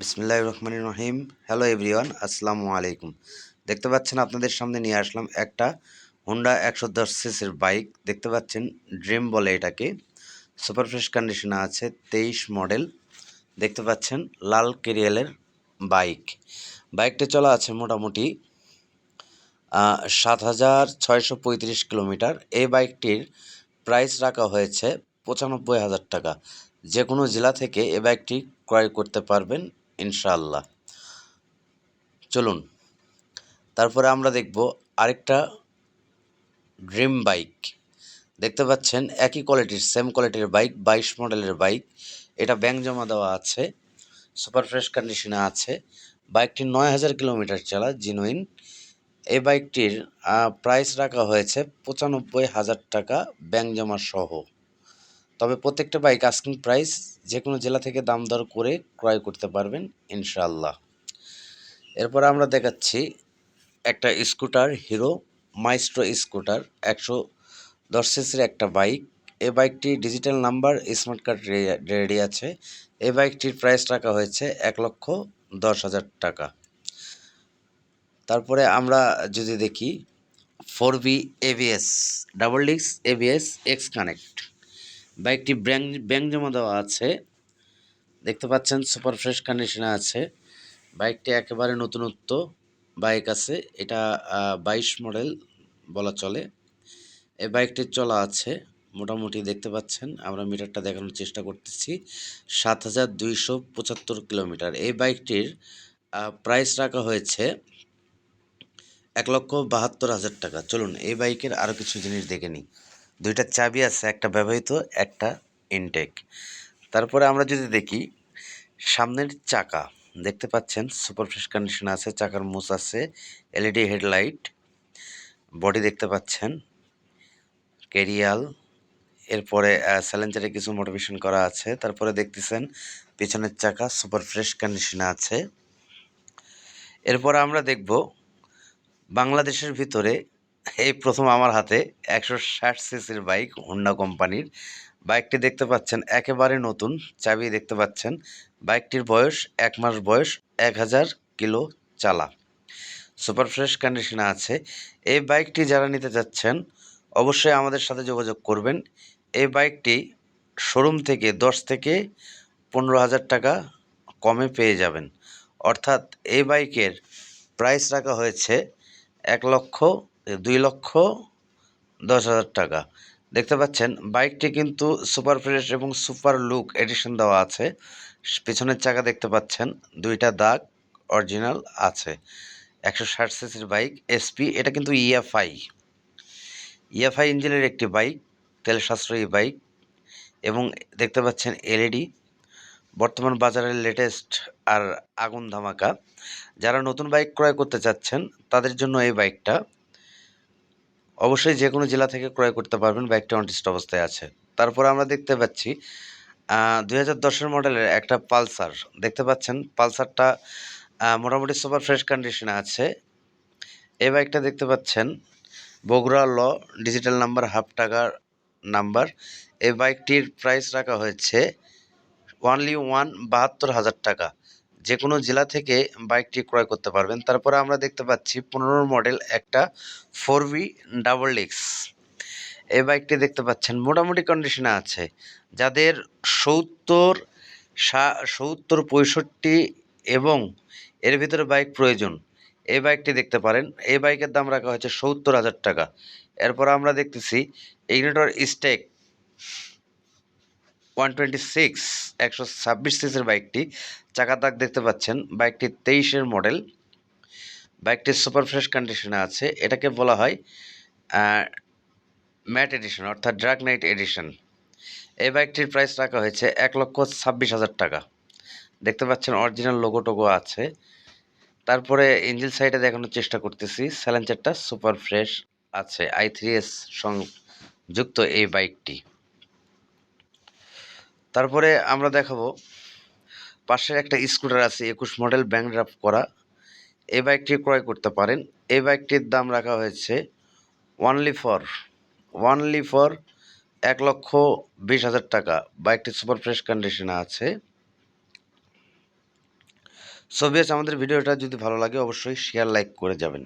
বিসমিল্লাহ রহমান রহিম। Hello everyone আসসালামু আলাইকুম। দেখতে পাচ্ছেন আপনাদের সামনে নিয়ে আসলাম একটা হুন্ডা একশো দশ সিসির বাইক দেখতে পাচ্ছেন ড্রিম বলে এটাকে। সুপার ফ্রেশ কন্ডিশনে আছে, তেইশ মডেল দেখতে পাচ্ছেন, লাল কেরিয়ালের বাইক বাইকটা চলা আছে মোটামুটি সাত হাজার ছয়শো পঁয়ত্রিশ কিলোমিটার। এই বাইকটির প্রাইস রাখা হয়েছে পঁচানব্বই হাজার টাকা। যে কোনো জেলা থেকে এ বাইকটি ক্রয় করতে পারবেন। ইনশাআল্লাহ। চলুন, তারপরে আমরা দেখব আরেকটা ড্রিম বাইক। দেখতে পাচ্ছেন একই কোয়ালিটির, সেম কোয়ালিটির বাইক, বাইশ মডেলের বাইক। এটা ব্যাংক জমা দেওয়া আছে, সুপার ফ্রেশ কন্ডিশনে আছে। বাইকটি নয় হাজার কিলোমিটার চালা জিনুইন এই বাইকটির প্রাইস রাখা হয়েছে পঁচানব্বই হাজার টাকা ব্যাংক জমা সহ। তবে প্রত্যেকটা বাইক আস্কিং প্রাইস যে কোনো জেলা থেকে দাম দর করে ক্রয় করতে পারবেন, ইনশাআল্লাহ। এরপর আমরা দেখাচ্ছি একটা স্কুটার হিরো মাইস্ট্রো স্কুটার একশো দশ সিসির একটা বাইক এই বাইকটি digital number smart card ready আছে। এই বাইকটির প্রাইস রাখা হয়েছে এক লক্ষ দশ হাজার টাকা। তারপরে আমরা যদি দেখি ফোর বি এবিএস ডাবল ডিক্স এবিএস এক্স কানেক্ট বাইকটি ব্যাংক ব্যাংক জমা দেওয়া আছে। দেখতে পাচ্ছেন সুপার ফ্রেশ কন্ডিশনে আছে। বাইকটি একেবারে নতুনত্ব, বাইক আছে। এটা বাইশ মডেল বলা চলে। এই বাইকটির চলা আছে, মোটামুটি দেখতে পাচ্ছেন। আমরা মিটারটা দেখানোর চেষ্টা করতেছি। সাত হাজার দুইশো পঁচাত্তর কিলোমিটার। এই বাইকটির প্রাইস রাখা হয়েছে এক লক্ষ বাহাত্তর হাজার টাকা। চলুন, এই বাইকের আরও কিছু জিনিস দেখে নিই। দুইটা চাবি আছে, একটা ব্যবহৃত, একটা ইনটেক তারপরে আমরা যদি দেখি, সামনের চাকা, দেখতে পাচ্ছেন সুপার ফ্রেশ কন্ডিশন আছে, চাকার মুস আছে এলইডি হেডলাইট বডি দেখতে পাচ্ছেন কেরিয়াল এরপরে স্যালেঞ্জারে কিছু মোটিভেশন করা আছে, তারপরে দেখতেছেন, পিছনের চাকা সুপার ফ্রেশ কন্ডিশনে আছে। এরপর আমরা দেখব, বাংলাদেশের ভিতরে এই প্রথম আমার হাতে একশো ষাট সিসির বাইক হোন্ডা কোম্পানির। বাইকটি দেখতে পাচ্ছেন, একেবারে নতুন চাবি দেখতে পাচ্ছেন। বাইকটির বয়স এক মাস বয়স, এক হাজার কিলো চালা। সুপার ফ্রেশ কন্ডিশনে আছে। এই বাইকটি যারা নিতে যাচ্ছেন অবশ্যই আমাদের সাথে যোগাযোগ করবেন। এই বাইকটি শোরুম থেকে দশ থেকে পনেরো হাজার টাকা কমে পেয়ে যাবেন। অর্থাৎ এই বাইকের প্রাইস রাখা হয়েছে এক লক্ষ দুই লক্ষ দশ হাজার টাকা। দেখতে পাচ্ছেন, বাইকটি কিন্তু সুপার ফ্রেশ এবং সুপার লুক এডিশন দেওয়া আছে। পিছনের চাকা দেখতে পাচ্ছেন, দুইটা দাগ অরিজিনাল আছে। একশো ষাট সিসির বাইক এসপি এটা কিন্তু ইএফআই ইএফআই ইঞ্জিনের একটি বাইক, তেল সাশ্রয়ী বাইক এবং দেখতে পাচ্ছেন এলইডি বর্তমান বাজারের লেটেস্ট আর আগুন ধামাকা। যারা নতুন বাইক ক্রয় করতে চাচ্ছেন, তাদের জন্য এই বাইকটা অবশ্যই যে কোনো জেলা থেকে ক্রয় করতে পারবেন বাইকটা অনটিস্ট অবস্থায় আছে। তারপর আমরা দেখতে পাচ্ছি দুই হাজার দশের মডেলের একটা পালসার। দেখতে পাচ্ছেন, পালসারটা মোটামুটি সুপার ফ্রেশ কন্ডিশনে আছে। এই বাইকটা দেখতে পাচ্ছেন, বগুড়া ল, ডিজিটাল নাম্বার, হাফ টাকার নাম্বার। এই বাইকটির প্রাইস রাখা হয়েছে ওয়ানলি ওয়ান বাহাত্তর হাজার টাকা। যে কোনো জেলা থেকে বাইকটি ক্রয় করতে পারবেন। তারপরে আমরা দেখতে পাচ্ছি পনেরো মডেল একটা ফোর বি ডাবল ডিক্স এই বাইকটি দেখতে পাচ্ছেন, মোটামুটি কন্ডিশনে আছে। যাদের সত্তর সত্তর, পঁয়ষট্টি এবং এর ভিতরে বাইক প্রয়োজন, এই বাইকটি দেখতে পারেন। এই বাইকের দাম রাখা হয়েছে সত্তর হাজার টাকা। এরপর আমরা দেখতেছি ইগনেটর স্টেক ওয়ান টোয়েন্টি সিক্স একশো ছাব্বিশ সিসির বাইকটি চাকা দাগ দেখতে পাচ্ছেন। বাইকটি তেইশের মডেল। বাইকটি সুপার ফ্রেশ কন্ডিশনে আছে। এটাকে বলা হয় ম্যাট এডিশন, অর্থাৎ ড্রাগ নাইট এডিশন। এই বাইকটির প্রাইস রাখা হয়েছে এক লক্ষ ছাব্বিশ হাজার টাকা। দেখতে পাচ্ছেন, অরিজিনাল লোগো টোগো আছে। তারপরে ইঞ্জিন সাইডে দেখানোর চেষ্টা করতেছি। স্যালেঞ্জারটা সুপার ফ্রেশ আছে। আই থ্রি এস সংযুক্ত এই বাইকটি। তারপরে আমরা দেখাবো পাশের একটা স্কুটার আছে, একুশ মডেল ব্যাংক ড্রাফট করা। এই বাইকটি ক্রয় করতে পারেন। এই বাইকটির দাম রাখা হয়েছে ওয়ানলি ফর ওয়ানলি ফর এক লক্ষ বিশ হাজার টাকা। বাইকটি সুপার ফ্রেশ কন্ডিশনে আছে। সো বেশ আমাদের ভিডিওটা যদি ভালো লাগে, অবশ্যই শেয়ার লাইক করে যাবেন।